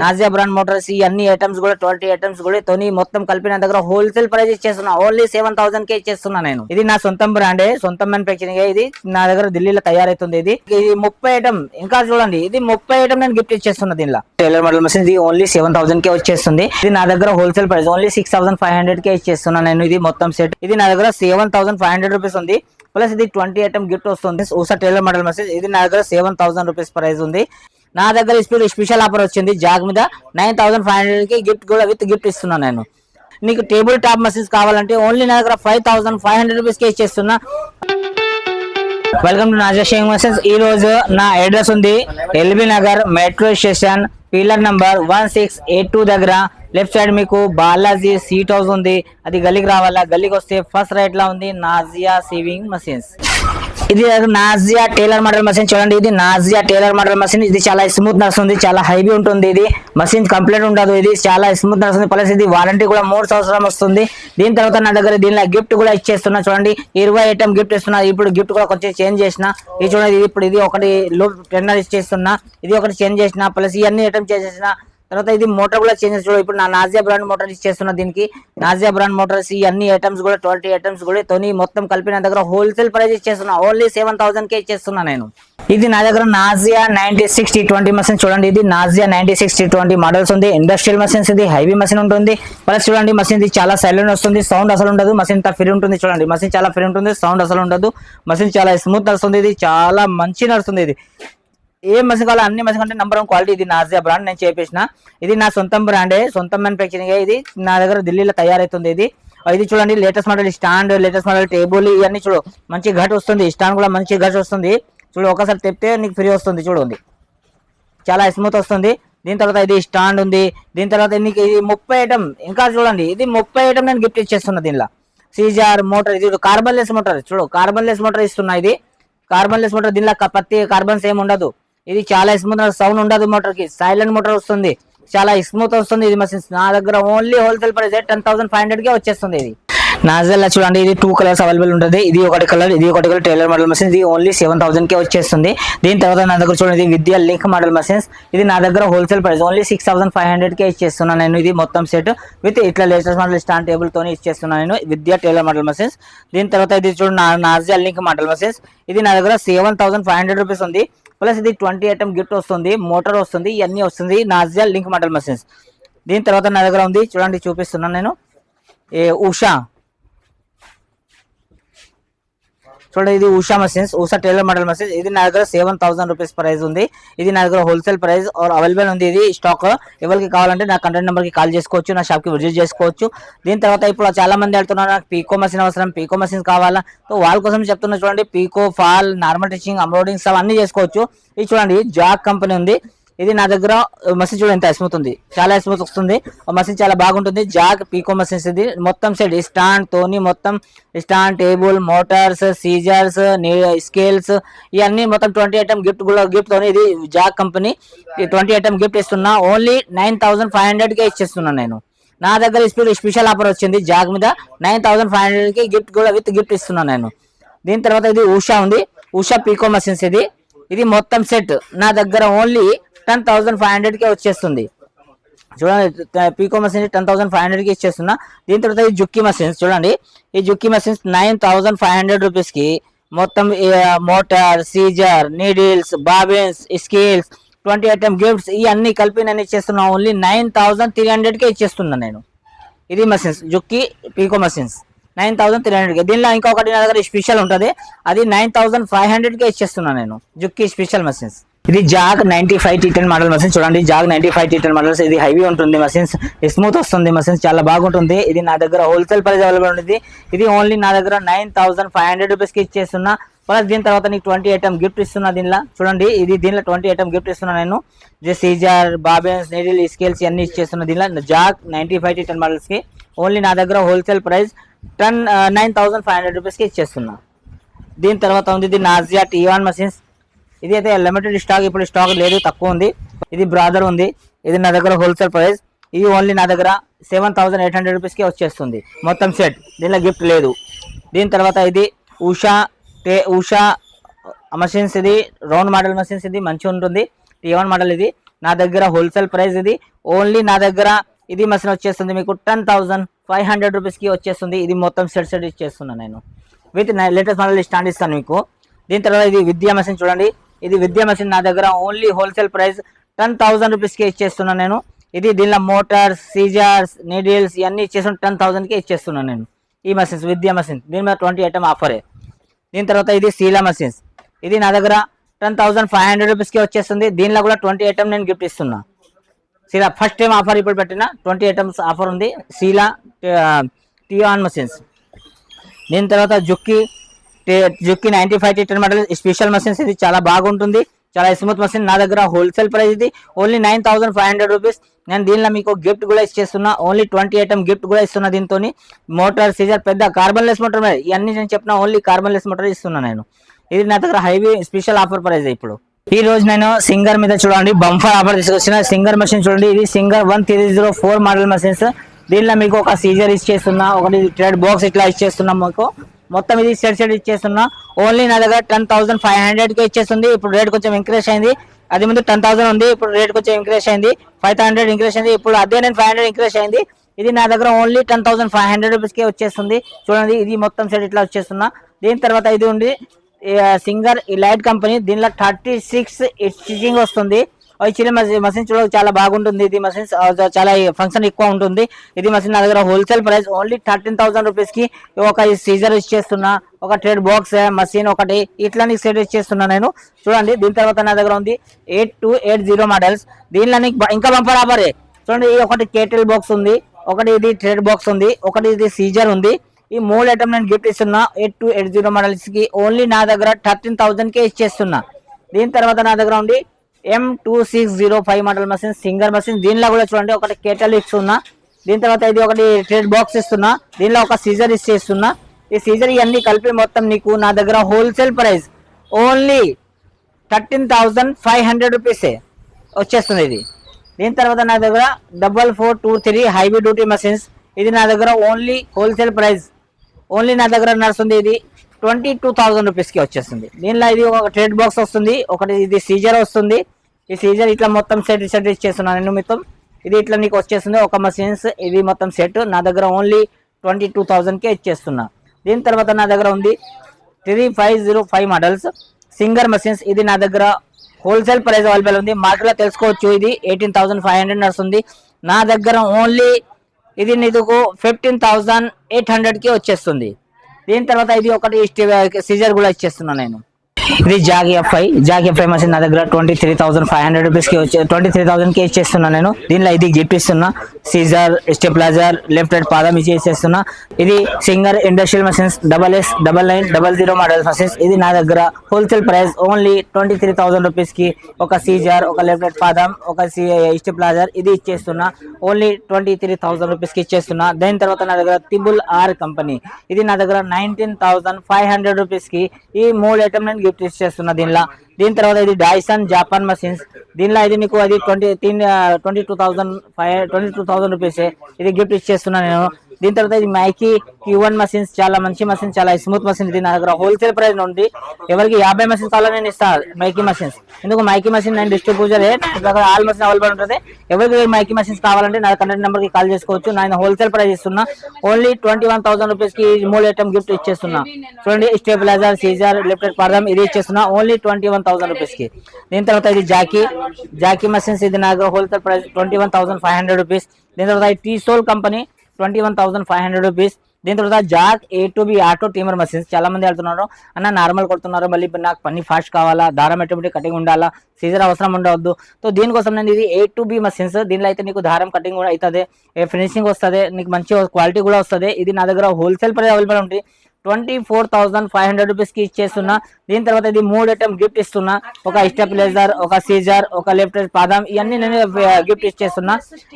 Nausea brand Motors ఈ అన్ని items కూడా ట్వంటీ ఐటమ్స్ కూడా తోని మొత్తం కలిపి నా దగ్గర హోల్సేల్ ప్రైస్ ఇచ్చేస్తున్నా. ఓన్లీ సెవెన్ థౌసండ్ కే ఇచ్చేస్తున్నా నేను. ఇది నా సొంతం బ్రాండే సొంత మ్యానుఫ్యాక్చరింగ్ ఇది. నా దగ్గర ఢిల్లీలో తయారైతుంది ఇది. ఇది ముప్పై ఐటమ్ ఇంకా చూడండి ఇది ముప్పై ఐటమ్ నేను గిఫ్ట్ ఇచ్చేస్తున్నా దీనిలో. టైలర్ మోడల్ మెషిన్ ఇది ఓన్లీ సెవెన్ థౌసండ్ కే వచ్చేస్తుంది. ఇది నా దగ్గర wholesale price only six thousand five hundred కే ఇచ్చేస్తున్నా నేను. ఇది మొత్తం సెట్ ఇది నా దగ్గర seven thousand five hundred rupees ఉంది. ప్లస్ ఇది ట్వంటీ ఐటమ్ గిఫ్ట్ వస్తుంది. ఊసా టైలర్ మోడల్ మెసేజ్ ఇది నా దగ్గర సెవెన్ థౌసండ్ రూపీస్ ప్రైస్ ఉంది. నా దగ్గర ఇప్పుడు స్పెషల్ ఆఫర్ వచ్చింది. జాగ్ మీద నైన్ థౌసండ్ ఫైవ్ హండ్రెడ్కి గిఫ్ట్ కూడా విత్ గిఫ్ట్ ఇస్తున్నాను నేను. నీకు టేబుల్ టాప్ మసీన్స్ కావాలంటే ఓన్లీ నా దగ్గర ఫైవ్ థౌసండ్ ఫైవ్ హండ్రెడ్ రూపీస్కి ఇచ్చేస్తున్నా. వెల్కమ్ టు నాజా షేయింగ్ ఈ రోజు నా అడ్రస్ ఉంది. LB Nagar metro station pillar number one six eight two దగ్గర. లెఫ్ట్ సైడ్ మీకు బాలాజీ సీట్ హౌస్ ఉంది. అది గల్లీకి రావాలా? గల్లీకి వస్తే ఫస్ట్ రైట్లో ఉంది నాజియా సేవింగ్ మసీన్స్ ఇది నాజియా టైలర్ మోడల్ మషిన్ చూడండి ఇది నాజియా టైలర్ మోడల్ మెషిన్. ఇది చాలా స్మూత్ నడుస్తుంది చాలా హైవీ ఉంటుంది ఇది. మషిన్ కంప్లీట్ ఉండదు ఇది చాలా స్మూత్ నడుస్తుంది. ప్లస్ ఇది వారంటీ కూడా మూడు సంవత్సరం వస్తుంది. దీని తర్వాత నా దగ్గర దీనిలో గిఫ్ట్ కూడా ఇచ్చేస్తున్నా చూడండి. ఇరవై ఐటమ్ గిఫ్ట్ ఇస్తున్నా. ఇప్పుడు గిఫ్ట్ కూడా కొంచెం చేంజ్ చేసిన. ఇది చూడండి ఇప్పుడు ఇది ఒకటి లో టెన్నర్ ఇచ్చేస్తున్నా. ఇది ఒకటి చేంజ్ చేసిన. ప్లస్ ఇవన్నీ ఐటమ్ చేసేసిన. తర్వాత ఇది మోటార్ కూడా చేంజ్ చూడు ఇప్పుడు నా నాజియా బ్రాండ్ మోటార్ చేస్తున్న దీనికి. నాజియా బ్రాండ్ మోటార్స్ ఈ అన్ని ఐటమ్స్ కూడా ట్వంటీ ఐటమ్స్ కూడా తోని మొత్తం కలిపి నా దగ్గర హోల్సేల్ ప్రైస్ ఇచ్చేస్తున్నా. ఓన్లీ సెవెన్ థౌసండ్ కే ఇచ్చేస్తున్నా నేను. ఇది నా దగ్గర Nazia ninety six T twenty machine చూడండి. ఇది Nazia ninety six T twenty models ఉంది. ఇండస్ట్రియల్ మషిన్స్ ఇది హైవీ మషిన్ ఉంటుంది. ప్లస్ చూడండి మషిన్ ఇది చాలా సైలెంట్ వస్తుంది. సౌండ్ అసలు ఉండదు. మసీన్ ఇంత ఫ్రీ ఉంటుంది చూడండి. మసీన్ చాలా ఫ్రీ ఉంటుంది. సౌండ్ అసలు ఉండదు. మసీన్ చాలా స్మూత్ నడుస్తుంది. ఇది చాలా మంచి నడుస్తుంది ఇది. ఏ మసీన్ కావాలో అన్ని మసీన్ కంటే నెంబర్ వన్ క్వాలిటీ ఇది నాజియా బ్రాండ్ నేను చేపించిన ఇది నా సొంతం బ్రాండే సొంతం మ్యానుఫ్యాక్చరింగ్ ఇది. నా దగ్గర ఢిల్లీలో తయారైతుంది ఇది. ఇది చూడండి latest model stand latest model table ఇవన్నీ చూడు. మంచి ఘట్ వస్తుంది. స్టాండ్ కూడా మంచి ఘట్ వస్తుంది. చూడు ఒకసారి తెప్పితే నీకు ఫ్రీ వస్తుంది చూడండి చాలా స్మూత్ వస్తుంది. దీని తర్వాత ఇది స్టాండ్ ఉంది. దీని తర్వాత నీకు ఇది ముప్పై ఐటమ్ ఇంకా చూడండి ఇది ముప్పై ఐటమ్ నేను గిఫ్ట్ ఇచ్చేస్తున్నా దీనిలో. సీజార్ మోటార్ ఇది కార్బన్ లెస్ మోటార్ చూడు కార్బన్ లెస్ మోటార్ ఇస్తున్నా ఇది. కార్బన్ లెస్ మోటార్ దీనిలో ప్రతి కార్బన్స్ ఏమి ఉండదు. ఇది చాలా స్మూత్ సౌండ్ ఉండదు మోటార్కి. సైలెంట్ మోటార్ వస్తుంది. చాలా స్మూత్ వస్తుంది. ఇది మసీన్స్ నా దగ్గర only wholesale price ten thousand five hundred కే వచ్చేస్తుంది ఇది. నాజల్ చూడండి ఇది టూ కలర్స్ అవైలబుల్ ఉంటుంది. ఇది ఒకటి కలర్ ఇది ఒకటి కలర్ టైలర్ మోడల్ మెషిన్ ఇది ఓన్లీ సెవెన్ థౌసండ్ కే వచ్చేస్తుంది. దీని తర్వాత నా దగ్గర చూడండి ఇది విద్యా లింక్ మోడల్ మెషిన్స్ ఇది నా దగ్గర wholesale price only six thousand five hundred కే ఇచ్చేస్తున్నాను నేను. ఇది మొత్తం సెట్ విత్ ఇట్లా లేటెస్ట్ మోడల్ స్టాండ్ టేబుల్ తోని ఇచ్చేస్తున్నాను నేను. విద్యా టైలర్ మోడల్ మెషిన్స్ దీని తర్వాత ఇది చూడండి నా నాజియా లింక్ మోడల్ మెషిన్స్ ఇది నా దగ్గర seven thousand five hundred rupees ఉంది. ప్లస్ ఇది ట్వంటీ ఐటమ్ గిఫ్ట్ వస్తుంది మోటార్ వస్తుంది ఇవన్నీ వస్తుంది. నాజియా లింక్ మోడల్ మెషిన్స్ దీని తర్వాత నా దగ్గర ఉంది చూడండి చూపిస్తున్నాను నేను. ఏ ఉషా. చూడండి ఇది Usha machines Usha tailor model machines ఇది నా దగ్గర సెవెన్ థౌసండ్ రూపీస్ ప్రైస్ ఉంది. ఇది నా దగ్గర హోల్సేల్ ప్రైస్ ఆర్ అవైలబుల్ ఉంది. ఇది స్టాక్ ఎవరికి కావాలంటే నా కంటెంట్ నెంబర్కి కాల్ చేసుకోవచ్చు నా షాప్కి విజిట్ చేసుకోవచ్చు. దీని తర్వాత ఇప్పుడు చాలా మంది వెళ్తున్నారు నాకు పీకో మషిన్ అవసరం పీకో మషిన్స్ కావాలా? సో వాళ్ళ కోసం చెప్తున్నా చూడండి picot fall normal stitching embroiderings అన్ని చేసుకోవచ్చు. ఇది చూడండి జాక్ కంపెనీ ఉంది. ఇది నా దగ్గర మసీన్ చూడండి ఎంత స్మూత్ ఉంది చాలా స్మూత్ వస్తుంది. మసీన్ చాలా బాగుంటుంది. జాక్ పీకో మసీన్స్ ఇది. మొత్తం సెట్ స్టాండ్ తోని మొత్తం stand table motors scissors scales ఇవన్నీ మొత్తం ట్వంటీ ఐటమ్ గిఫ్ట్ కూడా గిఫ్ట్ తోని ఇది జాక్ కంపెనీ. ఈ ట్వంటీ ఐటమ్ గిఫ్ట్ ఇస్తున్నా. ఓన్లీ నైన్ థౌసండ్ ఫైవ్ హండ్రెడ్కే ఇచ్చేస్తున్నాను నేను. నా దగ్గర ఇప్పుడు స్పెషల్ ఆఫర్ వచ్చింది జాక్ మీద. నైన్ థౌసండ్ ఫైవ్ హండ్రెడ్కి గిఫ్ట్ కూడా విత్ గిఫ్ట్ ఇస్తున్నాను నేను. దీని తర్వాత ఇది ఉషా ఉంది. ఉషా పీకో మషిన్స్ ఇది. ఇది మొత్తం సెట్ నా దగ్గర ఓన్లీ టెన్ థౌసండ్ ఫైవ్ హండ్రెడ్కే వచ్చేస్తుంది. చూడండి picot machine ten thousand five హండ్రెడ్కి ఇచ్చేస్తున్నా. దీని తర్వాత ఈ జుక్కి మెషిన్స్ చూడండి. ఈ Juki machines nine thousand five hundred రూపీస్కి మొత్తం motor scissor needles bobbins scales twenty item gifts ఇవన్నీ కలిపి నేను ఇచ్చేస్తున్నా. ఓన్లీ నైన్ థౌసండ్ త్రీ హండ్రెడ్కే ఇచ్చేస్తున్నాను ఇచ్చేస్తున్నా నేను. ఇది machines Juki picot machines nine thousand three హండ్రెడ్కే దీనిలో ఇంకొకటి నా దగ్గర స్పెషల్ ఉంటుంది. అది నైన్ థౌసండ్ ఫైవ్ హండ్రెడ్కే ఇచ్చేస్తున్నాను నేను. జుక్కి స్పెషల్ మెషిన్స్ ఇది Jack ninety five T ten model machine చూడండి. Jack ninety five T ten models. ఇది హైవీ ఉంటుంది మషిన్స్ స్మూత్ వస్తుంది. మసీన్స్ చాలా బాగుంటుంది. ఇది నా దగ్గర హోల్సేల్ ప్రైస్ అవైలబుల్ ఉంది. ఇది ఓన్లీ నా దగ్గర నైన్ థౌసండ్ ఫైవ్ హండ్రెడ్ రూపీస్కి ఇచ్చేస్తున్నా. ప్లస్ దీని తర్వాత నీకు ట్వంటీ ఐటమ్ గిఫ్ట్ ఇస్తున్నా దీనిలో. చూడండి. ఇది దీనిలో ట్వంటీ ఐటమ్ గిఫ్ట్ ఇస్తున్నా నేను. సీజర్ బాబెన్స్ నీడిల్ స్కేల్స్ అన్ని ఇచ్చేస్తున్నా దీనిలో. Jack ninety five T ten మోడల్స్కి only నా దగ్గర wholesale price ten nine thousand five hundred రూపీస్కి ఇచ్చేస్తున్నా. దీని తర్వాత ఉంది ఇది నాజియా టీ వన్ మషిన్స్ ఇది అయితే లిమిటెడ్ స్టాక్ ఇప్పుడు స్టాక్ లేదు తక్కువ ఉంది. ఇది బ్రాదర్ ఉంది. ఇది నా దగ్గర హోల్సేల్ ప్రైస్ ఇది ఓన్లీ నా దగ్గర సెవెన్ థౌసండ్ ఎయిట్ హండ్రెడ్ రూపీస్కి వచ్చేస్తుంది. మొత్తం సెట్ దీనిలో గిఫ్ట్ లేదు. దీని తర్వాత ఇది ఉషా టే ఉషా మషిన్స్ ఇది రౌండ్ మోడల్ మషిన్స్ ఇది మంచిగా ఉంటుంది. టీ వన్ మోడల్ ఇది. నా దగ్గర హోల్సేల్ ప్రైస్ ఇది. ఓన్లీ నా దగ్గర ఇది మషిన్ వచ్చేస్తుంది మీకు టెన్ థౌసండ్ ఫైవ్ హండ్రెడ్ రూపీస్కి వచ్చేస్తుంది. ఇది మొత్తం సెట్ సెట్ ఇచ్చేస్తున్నాను నేను. విత్ లేటెస్ట్ మోడల్ స్టాండ్ ఇస్తాను మీకు. దీని తర్వాత ఇది విద్యా మషిన్ చూడండి. ఇది విద్యా మెషిన్ నా దగ్గర only wholesale price ten thousand రూపీస్కి ఇచ్చేస్తున్నాను నేను. ఇది దీనిలో మోటార్స్ సీజర్స్ నీడిల్స్ ఇవన్నీ ఇచ్చేస్తున్నా టెన్ థౌసండ్కి ఇచ్చేస్తున్నాను నేను. ఈ మెషిన్స్ విద్యా మసీన్ దీని మీద ట్వంటీ ఐటమ్ ఆఫరే. దీని తర్వాత ఇది సీలా మెషిన్స్. ఇది నా దగ్గర టెన్ థౌసండ్ ఫైవ్ హండ్రెడ్ రూపీస్కి వచ్చేస్తుంది. దీనిలో కూడా ట్వంటీ ఐటమ్ నేను గిఫ్ట్ ఇస్తున్నా. సీలా ఫస్ట్ టైం ఆఫర్ ఇప్పుడు పెట్టిన ట్వంటీ ఐటమ్స్ ఆఫర్ ఉంది. సీలా టియాన్ మెషిన్స్. దీని తర్వాత Juki Juki ninety five ten model special machines ఇది చాలా బాగుంటుంది. చాలా స్మూత్ మెషిన్ నా దగ్గర హోల్సేల్ ప్రైస్ ఇది. Only nine thousand five hundred rupees నేను దీనిలో మీకు గిఫ్ట్ కూడా ఇచ్చేస్తున్నా. ఓన్లీ ట్వంటీ ఐటమ్ గిఫ్ట్ కూడా ఇస్తున్నా దీంతో మోటార్ సీజర్ పెద్ద కార్బన్ లెస్ మోటార్ ఇవన్నీ నేను చెప్పిన ఓన్లీ కార్బన్ లెస్ మోటార్ ఇస్తున్నా నేను. ఇది నా దగ్గర హైవీ స్పెషల్ ఆఫర్ ప్రైస్ ఇప్పుడు. ఈ రోజు నేను సింగర్ మీద చూడండి బంఫర్ ఆఫర్ తీసుకొచ్చిన సింగర్ మెషిన్ చూడండి. ఇది Singer one three zero four model machines దీనిలో మీకు ఒక సీజర్ ఇచ్చేస్తున్నా ఒకటి ట్రెడ్ బాక్స్ ఇట్లా ఇచ్చేస్తున్నాం మీకు. మొత్తం ఇది సెట్ సెట్ ఇచ్చేస్తున్నా. ఓన్లీ నా దగ్గర టెన్ థౌసండ్ ఫైవ్ హండ్రెడ్కి ఇచ్చేస్తుంది. ఇప్పుడు రేట్ కొంచెం ఇంక్రీస్ అయింది. అది ముందు టెన్ థౌసండ్ ఉంది. ఇప్పుడు రేట్ కొంచెం ఇంక్రీస్ అయింది. ఫైవ్ హండ్రెడ్ ఇంక్రీస్ అయింది. ఇప్పుడు అదే నేను ఫైవ్ హండ్రెడ్ ఇంక్రీస్ అయింది. ఇది నా దగ్గర only ten thousand five hundred రూపీస్కి వచ్చేస్తుంది. చూడండి ఇది మొత్తం సెట్ ఇట్లా వచ్చేస్తున్నా. దీని తర్వాత ఇది ఉంది. సింగర్ ఈ లైట్ కంపెనీ దీనిలో థర్టీ సిక్స్ స్టిచింగ్ వస్తుంది. చిల్లి చిన్న మసీన్ చూడ చాలా బాగుంటుంది. ఇది మసీన్ చాలా ఫంక్షన్ ఎక్కువ ఉంటుంది. ఇది మసీన్ నా దగ్గర wholesale price only thirteen thousand రూపీస్కి ఒక సీజర్ ఇచ్చేస్తున్నా ఒక ట్రేడ్ బాక్స్ మసీన్ ఒకటి ఇట్లా నీకు సెట్ ఇచ్చేస్తున్నా నేను. చూడండి దీని తర్వాత నా దగ్గర ఉంది eight two eight zero models దీనిలో నీకు ఇంకా బంపర్ ఆఫరే చూడండి ఇది ఒకటి కేటిల్ బాక్స్ ఉంది ఒకటి ఇది ట్రేడ్ బాక్స్ ఉంది ఒకటి ఇది సీజర్ ఉంది. ఈ మూడు ఐటమ్ నేను గిఫ్ట్ ఇస్తున్నా ఎయిట్ టూ ఎయిట్ జీరో మోడల్స్కి ఓన్లీ నా దగ్గర థర్టీన్ థౌసండ్ కే ఇచ్చేస్తున్నా దీని తర్వాత నా దగ్గర ఉంది M two six zero five model machine Singer machine దీనిలో కూడా చూడండి ఒకటి కేటల్ ఇస్తున్నా. దీని తర్వాత ఇది ఒకటి ట్రేడ్ బాక్స్ ఇస్తున్నా. దీనిలో ఒక సీజర్ ఇచ్చేస్తున్నా ఈ సీజర్ ఇవన్నీ కలిపి మొత్తం నీకు నా దగ్గర wholesale price only thirteen thousand five hundred రూపీసే వచ్చేస్తుంది ఇది. దీని తర్వాత నా దగ్గర double four two three heavy duty machines ఇది నా దగ్గర ఓన్లీ హోల్సేల్ ప్రైస్ ఓన్లీ నా దగ్గర నడుస్తుంది ఇది ట్వంటీ టూ థౌజండ్ రూపీస్కి వచ్చేస్తుంది. దీనిలో ఇది ఒక ట్రేడ్ బాక్స్ వస్తుంది ఒకటి ఇది సీజర్ వస్తుంది. ఈ సీజన్ ఇట్లా మొత్తం సెట్ సెట్ ఇచ్చేస్తున్నాను నేను మొత్తం ఇది ఇట్లా నీకు వచ్చేస్తుంది ఒక మషిన్స్ ఇది మొత్తం సెట్ నా దగ్గర ఓన్లీ ట్వంటీ టూ థౌజండ్కే ఇచ్చేస్తున్నా. దీని తర్వాత నా దగ్గర ఉంది three five zero five models Singer machines ఇది నా దగ్గర హోల్సేల్ ప్రైస్ అవైలబుల్ ఉంది. మార్కెట్లో తెలుసుకోవచ్చు ఇది ఎయిటీన్ థౌసండ్ ఫైవ్ హండ్రెడ్ నడుస్తుంది. నా దగ్గర ఓన్లీ ఇది నీకు ఫిఫ్టీన్ థౌసండ్ ఎయిట్ హండ్రెడ్కి వచ్చేస్తుంది. దీని తర్వాత ఇది ఒకటి సీజర్ కూడా ఇచ్చేస్తున్నాను నేను. ఇది Jack F I Jack F I machine నా దగ్గర twenty three thousand five hundred రూపీస్కి వచ్చే ట్వంటీ త్రీ థౌసండ్కి ఇచ్చేస్తున్నా నేను. దీనిలో ఇది గిఫ్ట్ ఇస్తున్నా సీజర్ స్టెప్లైజర్ లెఫ్ట్ హెడ్ పాదం ఇచ్చేస్తున్నా ఇది Singer industrial machines double S double nine double zero model machines ఇది నా దగ్గర wholesale price only twenty three thousand రూపీస్కి ఒక సీజర్ ఒక లెఫ్ట్ హెడ్ పాదం ఒక స్టెప్లైజర్ ఇది ఇచ్చేస్తున్నా. ఓన్లీ ట్వంటీ త్రీ థౌసండ్ రూపీస్కి ఇచ్చేస్తున్నా. దాని తర్వాత నా దగ్గర తిబుల్ ఆర్ కంపెనీ ఇది నా దగ్గర నైన్టీన్ థౌసండ్ ఫైవ్ హండ్రెడ్ రూపీస్కి ఈ మూడు ఐటమ్ నేను గిఫ్ట్ ఇచ్చేస్తున్నా దీనిలో. దీని తర్వాత ఇది డైసన్ జాపాన్ మషిన్స్ దీనిలో ఇది నీకు అది twenty twenty two thousand five twenty two thousand rupees ఇది గిఫ్ట్ ఇచ్చేస్తున్నా నేను. దీని తర్వాత ఇది మైకి క్యూ వన్ మషిన్స్ చాలా మంచి మషిన్ చాలా స్మూత్ మషిన్ ఇది నా దగ్గర. హోల్సేల్ ప్రైస్ ఉంది ఎవరికి యాభై మషిన్స్ కావాలో నేను ఇస్తాను మైకి మషిన్స్ ఎందుకు? మైకి మషిన్ నేను డిస్ట్రిబ్యూటర్ దగ్గర ఆల్ మషిన్ అవైలబుల్ ఉంటుంది. ఎవరికి మైకి మషిన్స్ కావాలంటే నా కంటెంట్ నెంబర్కి కాల్ చేసుకోవచ్చు. నేను హోల్సేల్ ప్రైస్ ఇస్తున్నా. ఓన్లీ ట్వంటీ వన్ థౌసండ్ రూపీస్కి మూడు ఐటమ్ గిఫ్ట్ ఇచ్చేస్తున్నా. చూడండి స్టేబిలైజర్ సీజర్ లిఫ్టెడ్ పర్దం ఇది ఇచ్చేస్తున్నా. ఓన్లీ ట్వంటీ వన్ థౌసండ్ రూపీస్కి. దీని తర్వాత ఇది జాకీ జాకీ మషిన్స్ ఇది నా దగ్గర wholesale price twenty one thousand five hundred rupees దీని తర్వాత టీ soul company twenty one thousand five hundred rupees దీని తర్వాత Jack A two B auto trimmer machines చాలా మంది వెళ్తున్నారు. అన్న నార్మల్ కొడుతున్నారు. మళ్ళీ నాకు పని ఫాస్ట్ కావాలా? దారం ఎటువంటి కటింగ్ ఉండాలా? సీజర్ అవసరం ఉండవద్దు. సో దీనికోసం నేను ఇది ఏ టు బి మషిన్స్ దీనిలో అయితే నీకు దారం కటింగ్ కూడా అవుతుంది. ఫినిషింగ్ వస్తుంది? నీకు మంచి క్వాలిటీ కూడా వస్తుంది. ఇది నా దగ్గర హోల్సేల్ ప్రైస్ అవైలబుల్ ఉంటుంది twenty four thousand five hundred రూపీస్కి ఇచ్చేస్తున్నా. దీని తర్వాత ఇది మూడు ఐటమ్ గిఫ్ట్ ఇస్తున్నా. ఒక స్టెప్లైజర్ ఒక సీజర్ ఒక లెఫ్ట్ పాదం ఇవన్నీ నేను గిఫ్ట్ ఇచ్చేస్తున్నా.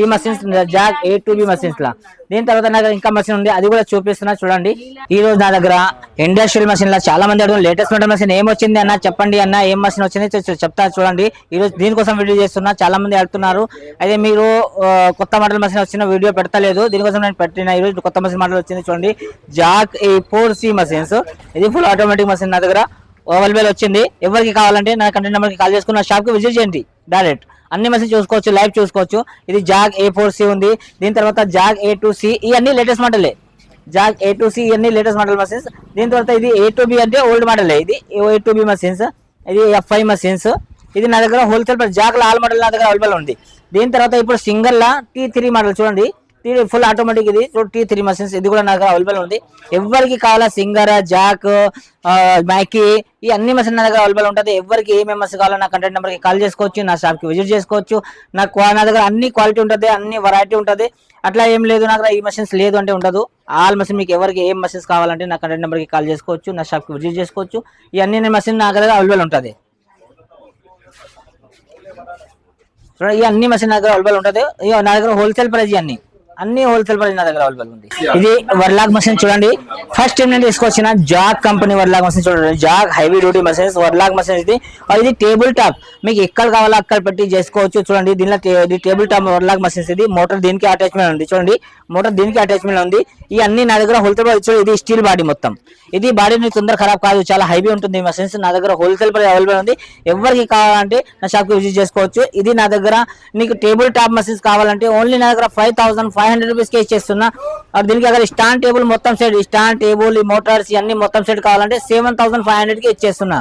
ఈ machines Jack A two B machines లా. దీని తర్వాత నా దగ్గర ఇంకా మషిన్ ఉంది. అది కూడా చూపిస్తున్నా చూడండి. ఈ రోజు నా దగ్గర ఇండస్ట్రియల్ మషిన్ లా చాలా మంది అడుగు లేటెస్ట్ మోడల్ మషిన్ ఏం వచ్చింది అన్న చెప్పండి అన్న ఏం మెషిన్ వచ్చింది చెప్తా చూడండి. ఈ రోజు దీనికోసం వీడియో చేస్తున్నా చాలా మంది అడుగుతున్నారు. అయితే మీరు కొత్త మోడల్ మెషిన్ వచ్చిన వీడియో పెడతలేదు. దీనికోసం నేను పెట్టిన ఈ రోజు కొత్త మెషిన్ మోడల్ వచ్చింది చూడండి. Jack E four C machines ఇది ఫుల్ ఆటోమేటిక్ మషిన్ నా దగ్గర. అవైలబుల్ వచ్చింది. ఎవరికి కావాలంటే నా కంటెంట్ నెంబర్కి కాల్ చేసుకున్న షాప్కి విజిట్ చేయండి. డైరెక్ట్ అన్ని మెసేజ్ చూసుకోవచ్చు లైవ్ చూసుకోవచ్చు. ఇది జాగ్ ఏ ఫోర్ సి ఉంది. దీని తర్వాత జాగ్ ఏ టూ సి ఇవన్నీ లేటెస్ట్ మోడలే జాగ్ ఏ టూ సి ఇవన్నీ లేటెస్ట్ మోడల్ మషిన్స్ దీని తర్వాత ఇది ఏ టూ బి అంటే ఓల్డ్ మోడలే ఇది ఏ టూ బి మషిన్స్ ఇది ఎఫ్ ఐ ఇది నా దగ్గర హోల్సేల్ జాగ్లో జాగ్ ఆల్ మోడల్ నా దగ్గర అవైలబుల్ ఉంది. దీని తర్వాత ఇప్పుడు సింగల్లా టీ త్రీ మోడల్ చూడండి. ఫుల్ ఆటోమేటిక్ ఇది. టీ త్రీ మషిన్స్ ఇది కూడా నాకు అవైలబుల్ ఉంది. ఎవరికి కావాలా సింగర్ జాక్ మైకీ ఈ అన్ని మషిన్ నా దగ్గర అవైలబుల్ ఉంటుంది. ఎవరికి ఏ మెంబర్స్ కావాలో నా కంటెంట్ నెంబర్కి కాల్ చేసుకోవచ్చు నా షాప్కి విజిట్ చేసుకోవచ్చు. నా నా దగ్గర అన్ని క్వాలిటీ ఉంటుంది అన్ని వెరైటీ ఉంటుంది. అట్లా ఏం లేదు నా దగ్గర ఈ మషిన్స్ లేదు అంటే ఉండదు. ఆల్ మెషిన్ మీకు ఎవరికి ఏం మెషిన్స్ కావాలంటే నా కంటెంట్ నెంబర్కి కాల్ చేసుకోవచ్చు నా షాప్కి విజిట్ చేసుకోవచ్చు. ఈ అన్ని మెషిన్ నా దగ్గర అవైలబుల్ ఉంటుంది. ఈ అన్ని మషిన్ నా దగ్గర అవైలబుల్ ఉంటుంది. నా దగ్గర హోల్సేల్ ప్రైజ్ ఇవన్నీ అన్ని హోల్సేల్ ప్రైస్ నా దగ్గర అవైలబుల్ ఉంది. ఇది వర్లాగ్ మషిన్ చూడండి. ఫస్ట్ టైం నేను తీసుకొచ్చిన జాగ్ కంపెనీ వర్లాగ్ మషిన్ చూడండి. Jack heavy duty machines overlock machine ఇది. ఆ, ఇది టేబుల్ టాప్ మీకు ఎక్కడ కావాలో అక్కడ పెట్టి చేసుకోవచ్చు. చూడండి దీనిలో ఇది టేబుల్ టాప్ వర్లాగ్ మషిన్స్ ఇది. మోటార్ దీనికి అటాచ్మెంట్ ఉంది. చూడండి మోటార్ దీనికి అటాచ్మెంట్ ఉంది. ఈ అన్ని నా దగ్గర హోల్సేల్ ప్రైస్ ఇది స్టీల్ బాడీ మొత్తం. ఇది బాడీ తొందర ఖరాబ్ కాదు. చాలా హైవీ ఉంటుంది ఈ మషిన్స్ నా దగ్గర హోల్సేల్ ప్రైస్ అవైలబుల్ ఉంది. ఎవరికి కావాలంటే నా షాప్కి విజిట్ చేసుకోవచ్చు. ఇది నా దగ్గర నీకు టేబుల్ టాప్ మషిన్స్ కావాలంటే ఓన్లీ నా దగ్గర ఫైవ్ థౌసండ్ ఫైవ్ హండ్రెడ్ రూపీస్కి చేస్తున్నా. దీనికి అక్కడ స్టాండ్ టేబుల్ మొత్తం సెట్ స్టాండ్ టేబుల్ ఈ మోటార్స్ ఇవన్నీ మొత్తం సెట్ కావాలంటే సెవెన్ థౌసండ్ ఫైవ్ హండ్రెడ్కి ఇచ్చేస్తున్నా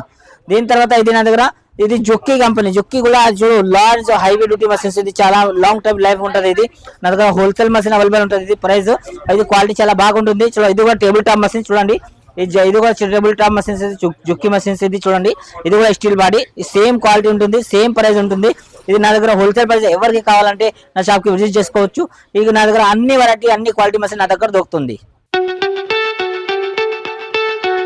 దీని తర్వాత ఇది నా దగ్గర ఇది జుక్కీ కంపెనీ జుక్కీ కూడా చూడు లార్జ్ హైవే డ్యూటీ మషిన్స్ ఇది చాలా లాంగ్ టైం లైఫ్ ఉంటుంది ఇది. నా దగ్గర హోల్సేల్ మషిన్ అవైలబుల్ ఉంటుంది ఇది ప్రైస్ ఇది క్వాలిటీ చాలా బాగుంటుంది. చూడ ఇది కూడా టేబుల్ టాప్ మషిన్ చూడండి. ఇది ఇది కూడా చిరటబుల్ టాప్ మషిన్స్ ఇది జుక్కి మషిన్స్ ఇది చూడండి. ఇది కూడా స్టీల్ బాడీ సేమ్ క్వాలిటీ ఉంటుంది సేమ్ ప్రైస్ ఉంటుంది. ఇది నా దగ్గర హోల్సేల్ ప్రైస్ ఎవరికి కావాలంటే నా షాప్కి విజిట్ చేసుకోవచ్చు. ఇది నా దగ్గర అన్ని వెరైటీ అన్ని క్వాలిటీ మషిన్ నా దగ్గర దొరుకుతుంది.